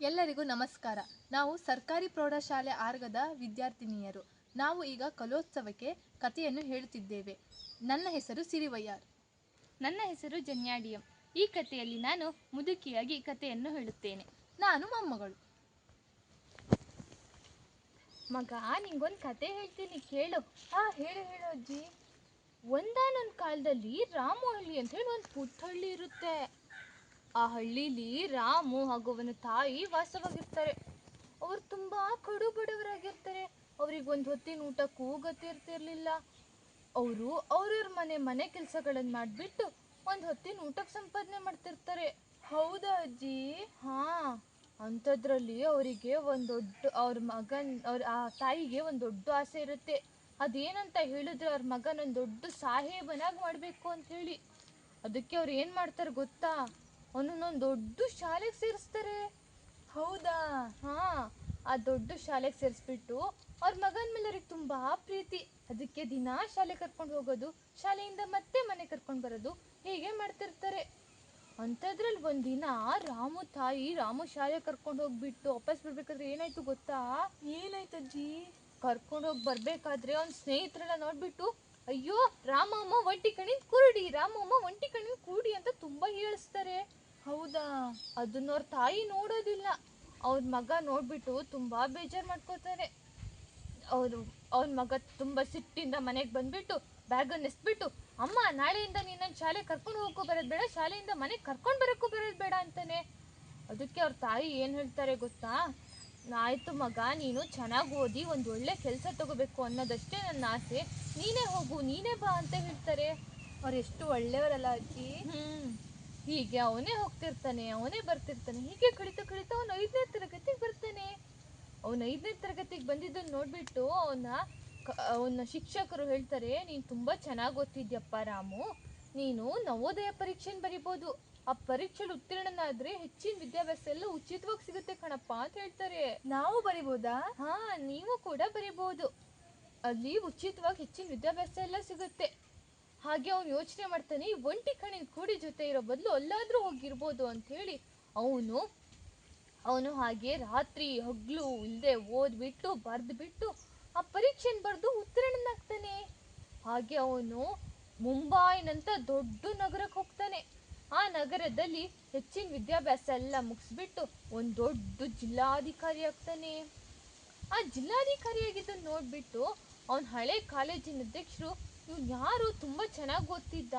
ಎಲ್ಲರಿಗೂ ನಮಸ್ಕಾರ. ನಾವು ಸರ್ಕಾರಿ ಪ್ರೌಢಶಾಲೆ ಆರ್ಗದ ವಿದ್ಯಾರ್ಥಿನಿಯರು. ನಾವು ಈಗ ಕಲೋತ್ಸವಕ್ಕೆ ಕಥೆಯನ್ನು ಹೇಳುತ್ತಿದ್ದೇವೆ. ನನ್ನ ಹೆಸರು ಸಿರಿವಯ್ಯಾರ್. ನನ್ನ ಹೆಸರು ಜನ್ಯಾಡಿಯಂ. ಈ ಕಥೆಯಲ್ಲಿ ನಾನು ಮುದುಕಿಯಾಗಿ ಕಥೆಯನ್ನು ಹೇಳುತ್ತೇನೆ. ನಾನು ಮೊಮ್ಮಗಳು. ಮಗ ನಿಂಗೊಂದು ಕತೆ ಹೇಳ್ತೀನಿ ಕೇಳು. ಹಾ ಹೇಳು ಹೇಳು ಅಜ್ಜಿ. ಒಂದಾನೊಂದು ಕಾಲದಲ್ಲಿ ರಾಮಹಳ್ಳಿ ಅಂತ ಹೇಳಿ ಒಂದು ಪುಟ್ಟಹಳ್ಳಿ ಇರುತ್ತೆ. ಆ ಹಳ್ಳೀಲಿ ರಾಮು ಹಾಗೂ ಅವನ ತಾಯಿ ವಾಸವಾಗಿರ್ತಾರೆ. ಅವ್ರು ತುಂಬಾ ಕಡು ಬಡವರಾಗಿರ್ತಾರೆ ಅವ್ರಿಗೆ ಒಂದು ಹೊತ್ತಿನ ಊಟಕ್ಕೂ ಗತಿ ಇರ್ತಿರ್ಲಿಲ್ಲ ಅವರು ಅವ್ರವ್ರ ಮನೆ ಮನೆ ಕೆಲಸಗಳನ್ನು ಮಾಡಿಬಿಟ್ಟು ಒಂದು ಹೊತ್ತಿನ ಊಟಕ್ಕೆ ಸಂಪಾದನೆ ಮಾಡ್ತಿರ್ತಾರೆ. ಹೌದಾ ಅಜ್ಜಿ? ಹಾ. ಅಂಥದ್ರಲ್ಲಿ ಅವರಿಗೆ ಒಂದು ದೊಡ್ಡ ಅವ್ರ ಮಗನ್ ಅವ್ರ ಆ ತಾಯಿಗೆ ಒಂದು ದೊಡ್ಡ ಆಸೆ ಇರುತ್ತೆ. ಅದೇನಂತ ಹೇಳಿದ್ರೆ ಅವ್ರ ಮಗನ ಒಂದು ದೊಡ್ಡ ಸಾಹೇಬನಾಗಿ ಮಾಡಬೇಕು ಅಂತ ಹೇಳಿ. ಅದಕ್ಕೆ ಅವ್ರು ಏನು ಮಾಡ್ತಾರೆ ಗೊತ್ತಾ? ಅವನನ್ನೊಂದು ದೊಡ್ಡ ಶಾಲೆಗೆ ಸೇರಿಸ್ತಾರೆ. ಹೌದಾ? ಹಾಂ ಆ ದೊಡ್ಡ ಶಾಲೆಗೆ ಸೇರಿಸ್ಬಿಟ್ಟು ಅವ್ರ ಮಗನ ಮೇಲೆ ಅವ್ರಿಗೆ ತುಂಬಾ ಪ್ರೀತಿ. ಅದಕ್ಕೆ ದಿನಾ ಶಾಲೆ ಕರ್ಕೊಂಡು ಹೋಗೋದು ಶಾಲೆಯಿಂದ ಮತ್ತೆ ಮನೆ ಕರ್ಕೊಂಡು ಬರೋದು ಹೀಗೆ ಮಾಡ್ತಿರ್ತಾರೆ. ಅಂಥದ್ರಲ್ಲಿ ಒಂದಿನ ರಾಮು ತಾಯಿ ರಾಮು ಶಾಲೆ ಕರ್ಕೊಂಡು ಹೋಗ್ಬಿಟ್ಟು ವಾಪಸ್ ಬರ್ಬೇಕಾದ್ರೆ ಏನಾಯ್ತು ಗೊತ್ತಾ? ಏನಾಯ್ತು ಅಜ್ಜಿ ಕರ್ಕೊಂಡು ಹೋಗಿ ಬರ್ಬೇಕಾದ್ರೆ ಅವ್ನ ಸ್ನೇಹಿತರೆಲ್ಲ ನೋಡ್ಬಿಟ್ಟು ಅಯ್ಯೋ ರಾಮಮ್ಮ ಒಂಟಿ ಕಣ್ಣಿನ ಕುರುಡಿ ರಾಮಮ್ಮ ಒಂಟಿ ಕಣ್ಣಿನ ಕುರುಡಿ ಅಂತ ತುಂಬಾ ಹೇಳಿಸ್ತಾರೆ. ಹೌದಾ? ಅದನ್ನ ಅವ್ರ ತಾಯಿ ನೋಡೋದಿಲ್ಲ. ಅವ್ರ ಮಗ ನೋಡ್ಬಿಟ್ಟು ತುಂಬಾ ಬೇಜಾರು ಮಾಡ್ಕೋತಾರೆ. ಅವರು ಅವ್ರ ಮಗ ತುಂಬಾ ಸಿಟ್ಟಿಂದ ಮನೆಗೆ ಬಂದ್ಬಿಟ್ಟು ಬ್ಯಾಗ್ ಎಸ್ಬಿಟ್ಟು ಅಮ್ಮ ನಾಳೆಯಿಂದ ನೀನು ಶಾಲೆ ಕರ್ಕೊಂಡು ಹೋಗೋ ಬರೋದು ಬೇಡ ಶಾಲೆಯಿಂದ ಮನೆಗೆ ಕರ್ಕೊಂಡು ಬರೋಕ್ಕೂ ಬರೋದು ಬೇಡ ಅಂತಾನೆ. ಅದಕ್ಕೆ ಅವ್ರ ತಾಯಿ ಏನು ಹೇಳ್ತಾರೆ ಗೊತ್ತಾ? ಆಯ್ತು ಮಗ ನೀನು ಚೆನ್ನಾಗಿ ಓದಿ ಒಂದು ಒಳ್ಳೆ ಕೆಲಸ ತಗೋಬೇಕು ಅನ್ನೋದಷ್ಟೇ ನನ್ನ ಆಸೆ. ನೀನೇ ಹೋಗು ನೀನೇ ಬಾ ಅಂತ ಹೇಳ್ತಾರೆ. ಅವ್ರು ಎಷ್ಟು ಒಳ್ಳೆಯವರಲ್ಲ ಅಜ್ಜಿ. ಹೀಗೆ ಅವನೇ ಹೋಗ್ತಿರ್ತಾನೆ ಅವನೇ ಬರ್ತಿರ್ತಾನೆ. ಹೀಗೆ ಕಳಿತಾ ಕಳಿತಾ ಅವನು ಐದನೇ ತರಗತಿಗೆ ಬರ್ತಾನೆ. ಅವನು ಐದನೇ ತರಗತಿಗೆ ಬಂದಿದ್ದನ್ನು ನೋಡ್ಬಿಟ್ಟು ಅವನ ಅವನ ಶಿಕ್ಷಕರು ಹೇಳ್ತಾರೆ ನೀನು ತುಂಬ ಚೆನ್ನಾಗಿ ಓದ್ತಿದ್ಯಪ್ಪ ರಾಮು. ನೀನು ನವೋದಯ ಪರೀಕ್ಷೆನ ಬರಿಬೋದು. ಆ ಪರೀಕ್ಷೆಲಿ ಉತ್ತೀರ್ಣನಾದ್ರೆ ಹೆಚ್ಚಿನ ವಿದ್ಯಾಭ್ಯಾಸ ಎಲ್ಲ ಉಚಿತವಾಗಿ ಸಿಗುತ್ತೆ ಕಣಪ್ಪ ಅಂತ ಹೇಳ್ತಾರೆ. ನಾವು ಬರಿಬೋದಾ? ಹಾ ನೀವು ಕೂಡ ಬರಿಬಹುದು ಅಲ್ಲಿ ಉಚಿತವಾಗಿ ಹೆಚ್ಚಿನ ವಿದ್ಯಾಭ್ಯಾಸ ಎಲ್ಲ ಸಿಗುತ್ತೆ. ಹಾಗೆ ಅವನು ಯೋಚನೆ ಮಾಡ್ತಾನೆ ಒಂಟಿ ಕಣ್ಣಿನ ಕೂಡಿ ಜೊತೆ ಇರೋ ಬದಲು ಎಲ್ಲಾದ್ರೂ ಹೋಗಿರ್ಬೋದು ಅಂತ ಹೇಳಿ ಅವನು ಅವನು ಹಾಗೆ ರಾತ್ರಿ ಹಗ್ಲು ಇಲ್ಲದೆ ಓದ್ಬಿಟ್ಟು ಬರೆದ್ಬಿಟ್ಟು ಆ ಪರೀಕ್ಷೆನ ಬರೆದು ಉತ್ತೀರ್ಣನಾಗ್ತಾನೆ. ಹಾಗೆ ಅವನು ಮುಂಬೈನಂತ ದೊಡ್ಡ ನಗರಕ್ಕೆ ಹೋಗ್ತಾನೆ. ನಗರದಲ್ಲಿ ಹೆಚ್ಚಿನ ವಿದ್ಯಾಭ್ಯಾಸ ಎಲ್ಲ ಮುಗಿಸ್ಬಿಟ್ಟು ಒಂದು ದೊಡ್ಡ ಜಿಲ್ಲಾಧಿಕಾರಿ ಆಗ್ತಾನೆ. ಆ ಜಿಲ್ಲಾಧಿಕಾರಿಯಾಗಿದ್ದನ್ನು ನೋಡ್ಬಿಟ್ಟು ಅವನ ಹಳೆ ಕಾಲೇಜಿನ ಅಧ್ಯಕ್ಷರು ಇವ್ನು ಯಾರು ತುಂಬ ಚೆನ್ನಾಗಿ ಓದ್ತಿದ್ದ?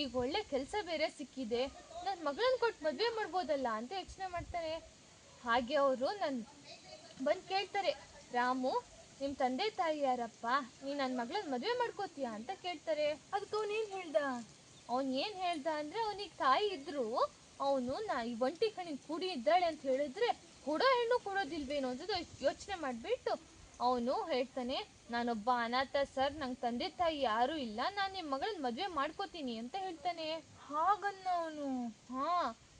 ಈಗ ಒಳ್ಳೆ ಕೆಲಸ ಬೇರೆ ಸಿಕ್ಕಿದೆ. ನನ್ನ ಮಗಳನ್ನ ಕೊಟ್ಟು ಮದುವೆ ಮಾಡ್ಬೋದಲ್ಲ ಅಂತ ಯೋಚನೆ ಮಾಡ್ತಾರೆ. ಹಾಗೆ ಅವರು ನನ್ನ ಬಂದು ಕೇಳ್ತಾರೆ, ರಾಮು ನಿಮ್ಮ ತಂದೆ ತಾಯಿ ಯಾರಪ್ಪ? ನೀನು ನನ್ನ ಮಗಳನ್ನ ಮದುವೆ ಮಾಡ್ಕೋತೀಯಾ? ಅಂತ ಕೇಳ್ತಾರೆ. ಅದಕ್ಕೆ ಅವನೇನು ಹೇಳ್ದ? ಅವನು ಏನು ಹೇಳ್ದ ಅಂದರೆ ಅವನಿಗೆ ತಾಯಿ ಇದ್ರು ಅವನು ನಾ ಈ ಒಂಟಿ ಕಣ್ಣಿನ ಕುಡಿ ಇದ್ದಾಳೆ ಅಂತ ಹೇಳಿದ್ರೆ ಕೊಡೋ ಹೆಣ್ಣು ಕೊಡೋದಿಲ್ವೇನೋ ಅಂತ ಯೋಚನೆ ಮಾಡಿಬಿಟ್ಟು ಅವನು ಹೇಳ್ತಾನೆ ನಾನೊಬ್ಬ ಅನಾಥ ಸರ್ ನಂಗೆ ತಂದೆ ತಾಯಿ ಯಾರೂ ಇಲ್ಲ ನಾನು ನಿಮ್ಮ ಮಗಳನ್ನ ಮದುವೆ ಮಾಡ್ಕೋತೀನಿ ಅಂತ ಹೇಳ್ತಾನೆ. ಹಾಗನ್ನ ಅವನು? ಹಾ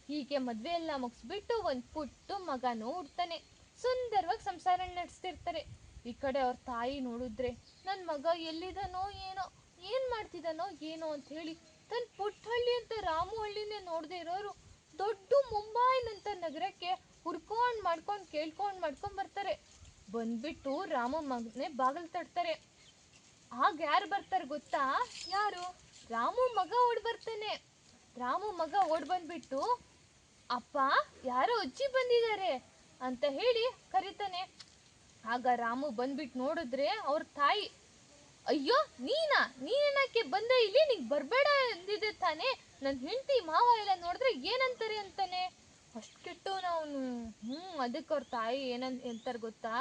ಹೀಗೆ ಮದುವೆ ಎಲ್ಲ ಮುಗಿಸ್ಬಿಟ್ಟು ಒಂದು ಪುಟ್ಟು ಮಗನೂ ಹುಡ್ತಾನೆ. ಸುಂದರವಾಗಿ ಸಂಸಾರ ನಡೆಸ್ತಿರ್ತಾರೆ. ಈ ಕಡೆ ಅವ್ರ ತಾಯಿ ನೋಡಿದ್ರೆ ನನ್ನ ಮಗ ಎಲ್ಲಿದ್ದಾನೋ ಏನೋ ಏನು ಮಾಡ್ತಿದ್ದಾನೋ ಏನೋ ಅಂತ ಹೇಳಿ ತನ್ನ ಪುಟ್ಟಹಳ್ಳಿ ಅಂತ ರಾಮು ಹಳ್ಳಿನೇ ನೋಡದೆ ಇರೋರು ದೊಡ್ಡ ಮುಂಬೈನಂತ ನಗರಕ್ಕೆ ಹುಡ್ಕೊಂಡು ಮಾಡ್ಕೊಂಡು ಕೇಳ್ಕೊಂಡು ಮಾಡ್ಕೊಂಡು ಬರ್ತಾರೆ. ಬಂದ್ಬಿಟ್ಟು ರಾಮ ಮಗನೇ ಬಾಗಿಲು ತಡ್ತಾರೆ ಆಗ ಯಾರು ಬರ್ತಾರೆ ಗೊತ್ತಾ? ಯಾರು? ರಾಮು ಮಗ ಓಡ್ ಬರ್ತಾನೆ. ರಾಮು ಮಗ ಓಡ್ ಬಂದ್ಬಿಟ್ಟು, ಅಪ್ಪ, ಯಾರೋ ಅಜ್ಜಿ ಬಂದಿದ್ದಾರೆ ಅಂತ ಹೇಳಿ ಕರೀತಾನೆ. ಆಗ ರಾಮು ಬಂದ್ಬಿಟ್ಟು ನೋಡಿದ್ರೆ ಅವ್ರ ತಾಯಿ ಅಯ್ಯೋ, ನೀನಾ? ನೀನೇನಕ್ಕೆ ಬಂದೆ ಇಲ್ಲಿ ನಿಂಗೆ ಬರಬೇಡ ಎಂದಿದೆ ತಾನೇ. ನನ್ನ ಹೆಂಡತಿ ಮಾವ ಎಲ್ಲ ನೋಡಿದ್ರೆ ಏನಂತಾರೆ ಅಂತಾನೆ. ಅಷ್ಟಿಟ್ಟವನ ಅವನು. ಹ್ಞೂ ಅದಕ್ಕೆ ಅವ್ರ ತಾಯಿ ಏನಂತ ಹೇಳ್ತಾರೆ ಗೊತ್ತಾ?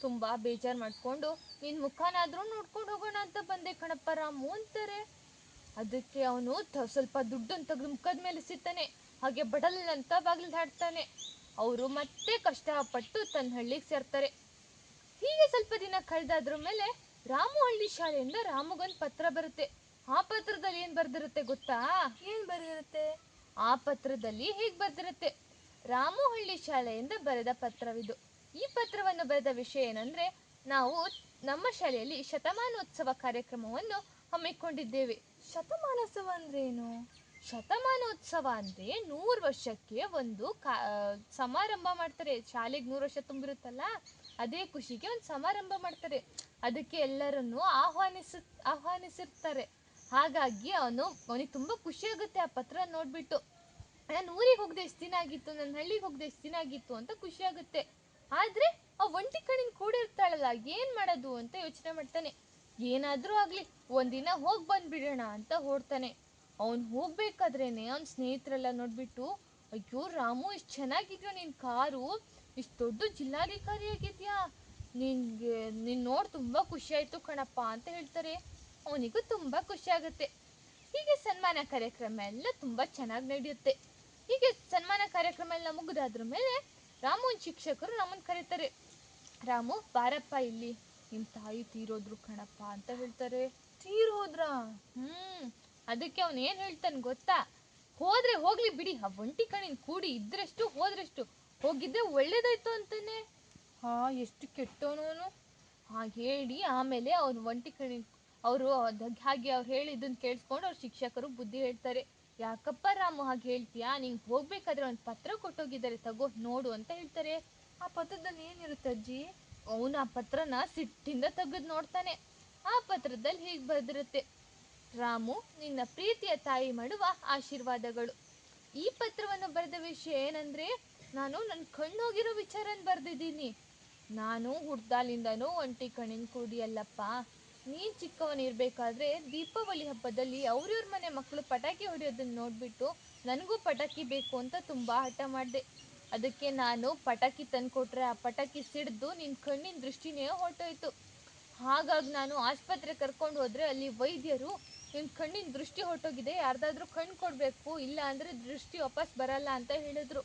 ತುಂಬ ಬೇಜಾರು ಮಾಡ್ಕೊಂಡು ನಿನ್ನ ಮುಖನಾದರೂ ನೋಡ್ಕೊಂಡು ಹೋಗೋಣ ಅಂತ ಬಂದೆ ಕಣಪ್ಪ ರಾಮು ಅಂತಾರೆ. ಅದಕ್ಕೆ ಅವನು ಸ್ವಲ್ಪ ದುಡ್ಡನ್ನು ತೆಗೆದು ಮುಖದ ಮೇಲೆ ಸಿಗ್ತಾನೆ. ಹಾಗೆ ಬಡಲ್ ಅಂತ ಬಾಗಿಲು ಹಾಡ್ತಾನೆ. ಅವರು ಮತ್ತೆ ಕಷ್ಟಪಟ್ಟು ತನ್ನ ಹಳ್ಳಿಗೆ ಸೇರ್ತಾರೆ. ಹೀಗೆ ಸ್ವಲ್ಪ ದಿನ ಕಳೆದಾದ್ರ ಮೇಲೆ ರಾಮು ಹಳ್ಳಿ ಶಾಲೆಯಿಂದ ರಾಮುಗೊಂದು ಪತ್ರ ಬರುತ್ತೆ. ಆ ಪತ್ರದಲ್ಲಿ ಏನು ಬರ್ದಿರುತ್ತೆ ಗೊತ್ತಾ? ಏನು ಬರೆದಿರುತ್ತೆ? ಆ ಪತ್ರದಲ್ಲಿ ಹೀಗೆ ಬರ್ದಿರುತ್ತೆ? ರಾಮು ಹಳ್ಳಿ ಶಾಲೆಯಿಂದ ಬರೆದ ಪತ್ರವಿದು. ಈ ಪತ್ರವನ್ನು ಬರೆದ ವಿಷಯ ಏನಂದ್ರೆ ನಾವು ನಮ್ಮ ಶಾಲೆಯಲ್ಲಿ ಶತಮಾನೋತ್ಸವ ಕಾರ್ಯಕ್ರಮವನ್ನು ಹಮ್ಮಿಕೊಂಡಿದ್ದೇವೆ. ಶತಮಾನೋತ್ಸವ ಅಂದ್ರೇನು ಶತಮಾನೋತ್ಸವ ಅಂದ್ರೆ ನೂರು ವರ್ಷಕ್ಕೆ ಒಂದು ಕಾ ಸಮಾರಂಭ ಮಾಡ್ತಾರೆ. ಶಾಲೆಗೆ ನೂರು ವರ್ಷ ತುಂಬಿರುತ್ತಲ್ಲ? ಅದೇ ಖುಷಿಗೆ ಒಂದು ಸಮಾರಂಭ ಮಾಡ್ತಾರೆ. ಅದಕ್ಕೆ ಎಲ್ಲರನ್ನು ಆಹ್ವಾನಿಸ, ಆಹ್ವಾನಿಸಿರ್ತಾರೆ. ಹಾಗಾಗಿ ಅವನು, ಅವನಿಗೆ ತುಂಬ ಖುಷಿ ಆಗುತ್ತೆ ಆ ಪತ್ರ ನೋಡ್ಬಿಟ್ಟು. ನಾನು ಊರಿಗೆ ಹೋಗದೆ ಎಷ್ಟು ದಿನ ಆಗಿತ್ತು ನನ್ನ ಹಳ್ಳಿಗೆ ಹೋಗದೆ ಎಷ್ಟು ದಿನ ಆಗಿತ್ತು ಅಂತ ಖುಷಿ ಆಗುತ್ತೆ. ಆದ್ರೆ ಆ ಒಂಟಿ ಕಣ್ಣಿನ ಕೂಡಿರ್ತಾಳಲ್ಲ ಏನು ಮಾಡೋದು ಅಂತ ಯೋಚನೆ ಮಾಡ್ತಾನೆ. ಏನಾದರೂ ಆಗಲಿ, ಒಂದಿನ ಹೋಗ್ ಬಂದುಬಿಡೋಣ ಅಂತ ಹೊಡ್ತಾನೆ ಅವನು ಹೋಗ್ಬೇಕಾದ್ರೇನೆ ಅವ್ನ ಸ್ನೇಹಿತರೆಲ್ಲ ನೋಡ್ಬಿಟ್ಟು, ಅಯ್ಯೋ ರಾಮು ಎಷ್ಟು ಚೆನ್ನಾಗಿದ್ಯೋ ನಿನ್ ಕಾರು. ಇಷ್ಟು ದೊಡ್ಡ ಜಿಲ್ಲಾಧಿಕಾರಿ ಆಗಿದ್ಯಾ ನಿನ್ಗೆ, ನಿನ್ ನೋಡ್ ತುಂಬಾ ಖುಷಿ ಆಯ್ತು ಕಣಪ್ಪ ಅಂತ ಹೇಳ್ತಾರೆ. ಅವನಿಗೂ ತುಂಬಾ ಖುಷಿ ಆಗುತ್ತೆ. ಹೀಗೆ ಸನ್ಮಾನ ಕಾರ್ಯಕ್ರಮ ಎಲ್ಲ ತುಂಬಾ ಚೆನ್ನಾಗಿ ನಡೆಯುತ್ತೆ. ಹೀಗೆ ಸನ್ಮಾನ ಕಾರ್ಯಕ್ರಮ ಎಲ್ಲ ಮುಗಿದಾದ್ರ ಮೇಲೆ ರಾಮುನ್ ಶಿಕ್ಷಕರು ನಮ್ಮನ್ನು ಕರೀತಾರೆ. ರಾಮು, ಬಾರಪ್ಪ ಇಲ್ಲಿ. ನಿಮ್ ತಾಯಿ ತೀರೋದ್ರು ಕಣಪ್ಪ ಅಂತ ಹೇಳ್ತಾರೆ. ತೀರ್ ಹೋದ್ರ ಹ್ಮ್, ಅದಕ್ಕೆ ಅವನು ಏನು ಹೇಳ್ತಾನೆ ಗೊತ್ತಾ? ಹೋದ್ರೆ ಹೋಗ್ಲಿ ಬಿಡಿ. ಆ ಒಂಟಿ ಕಣ್ಣಿನ ಕೂಡಿ ಇದ್ರಷ್ಟು, ಹೋದ್ರೆಷ್ಟು ಹೋಗಿದ್ರೆ ಒಳ್ಳೇದಾಯ್ತು ಅಂತಾನೆ. ಹಾ, ಎಷ್ಟು ಕೆಟ್ಟವನವನು. ಹಾಗೆ ಹೇಳಿ, ಆಮೇಲೆ ಅವ್ರ ಒಂಟಿ ಕಣಿ, ಅವರು ಹಾಗೆ ಅವ್ರು ಹೇಳಿದ್ದನ್ನ ಕೇಳಿಸ್ಕೊಂಡು ಅವ್ರ ಶಿಕ್ಷಕರು ಬುದ್ಧಿ ಹೇಳ್ತಾರೆ. ಯಾಕಪ್ಪ ರಾಮು ಹಾಗೆ ಹೇಳ್ತೀಯಾ? ನಿಂಗೆ ಹೋಗ್ಬೇಕಾದ್ರೆ ಒಂದು ಪತ್ರ ಕೊಟ್ಟೋಗಿದ್ದಾರೆ, ತಗೋ, ನೋಡು ಅಂತ ಹೇಳ್ತಾರೆ. ಆ ಪತ್ರದಲ್ಲಿ ಏನಿರುತ್ತೆ ಅಜ್ಜಿ? ಅವನು ಆ ಪತ್ರನ ಸಿಟ್ಟಿಂದ ತೆಗೆದು ನೋಡ್ತಾನೆ. ಆ ಪತ್ರದಲ್ಲಿ ಹೀಗೆ ಬರೆದಿರುತ್ತೆ. ರಾಮು, ನಿನ್ನ ಪ್ರೀತಿಯ ತಾಯಿ ಮಾಡುವ ಆಶೀರ್ವಾದಗಳು. ಈ ಪತ್ರವನ್ನು ಬರೆದ ವಿಷಯ ಏನಂದ್ರೆ ನಾನು ನನ್ನ ಕಣ್ಣೋಗಿರೋ ವಿಚಾರನ ಬರೆದಿದ್ದೀನಿ. ನಾನು ಹುಡ್ದಾಲಿಂದನೂ ಒಂಟಿ ಕಣ್ಣಿನ ಕುಡಿಯಲ್ಲಪ್ಪ ನೀನ್ ಚಿಕ್ಕವನಿರ್ಬೇಕಾದ್ರೆ ದೀಪಾವಳಿ ಹಬ್ಬದಲ್ಲಿ ಅವ್ರಿವ್ರ ಮನೆ ಮಕ್ಕಳು ಪಟಾಕಿ ಹೊಡೆಯೋದನ್ನ ನೋಡ್ಬಿಟ್ಟು ನನಗೂ ಪಟಾಕಿ ಬೇಕು ಅಂತ ತುಂಬಾ ಹಠ ಮಾಡಿದೆ. ಅದಕ್ಕೆ ನಾನು ಪಟಾಕಿ ತಂದ್ಕೊಟ್ರೆ ಆ ಪಟಾಕಿ ಸಿಡ್ದು ನಿನ್ ಕಣ್ಣಿನ ದೃಷ್ಟಿನೇ ಹೊರಟೋಯ್ತು. ಹಾಗಾಗಿ ನಾನು ಆಸ್ಪತ್ರೆ ಕರ್ಕೊಂಡು ಹೋದ್ರೆ ಅಲ್ಲಿ ವೈದ್ಯರು ನಿನ್ ಕಣ್ಣಿನ ದೃಷ್ಟಿ ಹೊರಟೋಗಿದೆ, ಯಾರ್ದಾದ್ರೂ ಕಣ್ಣು ಕೊಡ್ಬೇಕು, ಇಲ್ಲ ಅಂದ್ರೆ ದೃಷ್ಟಿ ವಾಪಸ್ ಬರಲ್ಲ ಅಂತ ಹೇಳಿದ್ರು.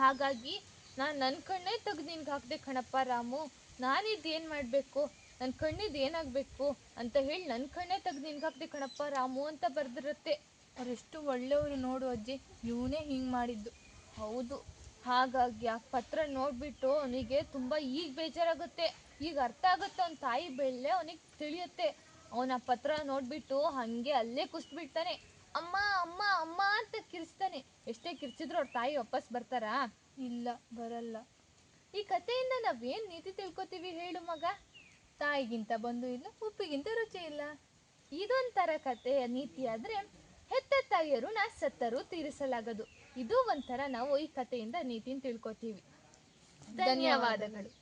ಹಾಗಾಗಿ ನಾನು ನನ್ನ ಕಣ್ಣೇ ತೆಗ್ದು ನಿನ್ಗೆ ಹಾಕಿದೆ ಕಣಪ್ಪ ರಾಮು. ನಾನಿದ್ದು ಏನು ಮಾಡಬೇಕು? ನನ್ನ ಕಣ್ಣಿದ್ದು ಏನಾಗಬೇಕು? ಅಂತ ಹೇಳಿ ನನ್ನ ಕಣ್ಣೇ ತೆಗ್ದು ನಿನ್ಗೆ ಹಾಕ್ದೆ ಕಣಪ್ಪ ರಾಮು ಅಂತ ಬರ್ದಿರುತ್ತೆ. ಅವರೆಷ್ಟು ಒಳ್ಳೆಯವರು ನೋಡು ಅಜ್ಜಿ. ಇವನೇ ಹಿಂಗೆ ಮಾಡಿದ್ದು. ಹೌದು. ಹಾಗಾಗಿ ಆ ಪತ್ರ ನೋಡ್ಬಿಟ್ಟು ಅವನಿಗೆ ತುಂಬ ಈಗ ಬೇಜಾರಾಗುತ್ತೆ. ಈಗ ಅರ್ಥ ಆಗುತ್ತೆ ಅವನ ತಾಯಿ ಬೆಳ್ಳೆ ಅವನಿಗೆ ತಿಳಿಯುತ್ತೆ. ಅವನ ಪತ್ರ ನೋಡ್ಬಿಟ್ಟು ಹಂಗೆ ಅಲ್ಲೇ ಕುಸ್ಬಿಡ್ತಾನೆ ಅಮ್ಮ ಅಮ್ಮ ಅಮ್ಮ ಅಂತ ಕಿರ್ಚ್ತಾನೆ. ಎಷ್ಟೇ ಕಿರ್ಚಿದ್ರು ಅವ್ರ ತಾಯಿ ವಾಪಸ್ ಬರ್ತಾರಾ? ಇಲ್ಲ, ಬರಲ್ಲ. ಈ ಕಥೆಯಿಂದ ನಾವೇನ್ ನೀತಿ ತಿಳ್ಕೊತೀವಿ ಹೇಳು ಮಗ? ತಾಯಿಗಿಂತ ಬಂದು ಇಲ್ಲ ಉಪ್ಪಿಗಿಂತ ರುಚಿ ಇಲ್ಲ. ಇದೊಂಥರ ಕಥೆಯ ನೀತಿ ಆದ್ರೆ ಹೆತ್ತ ತಾಯಿಯರು ನಾ ಸತ್ತರು ತೀರಿಸಲಾಗದು. ಇದು ಒಂಥರ ನಾವು ಈ ಕಥೆಯಿಂದ ನೀತಿನ ತಿಳ್ಕೊತೀವಿ. ಧನ್ಯವಾದಗಳು.